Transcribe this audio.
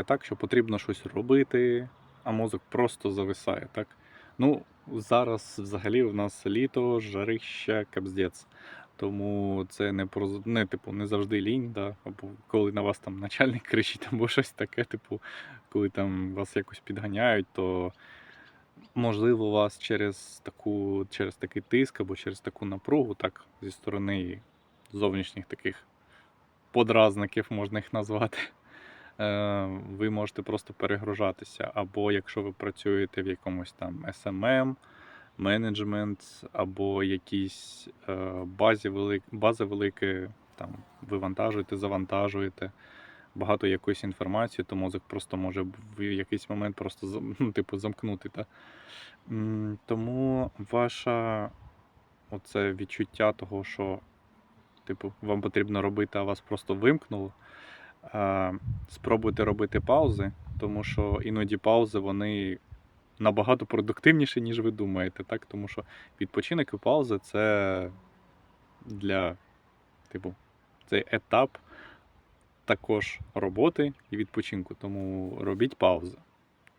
буває так, що потрібно щось робити, а мозок просто зависає, так? Ну, зараз взагалі в нас літо, жарище, капздець. Тому це не про не, типу, не завжди лінь, да? або коли на вас там начальник кричить, або щось таке, типу, коли там вас якось підганяють, то можливо вас через таку, через такий тиск або через таку напругу, так, зі сторони зовнішніх таких подразників, можна їх назвати. Е, Ви можете просто перегружатися. Або якщо ви працюєте в якомусь там SMM, менеджмент, або якійсь е, базі велик, бази великі, там вивантажуєте, завантажуєте багато якоїсь інформації, то мозок просто може в якийсь момент просто ну, типу, замкнути. Та? Тому ваша оце відчуття того, що типу, вам потрібно робити, а вас просто вимкнуло. А, спробуйте робити паузи, тому що іноді паузи вони набагато продуктивніші, ніж ви думаєте. Так? Тому що відпочинок і паузи це для, типу, цей етап також роботи і відпочинку. Тому робіть паузи.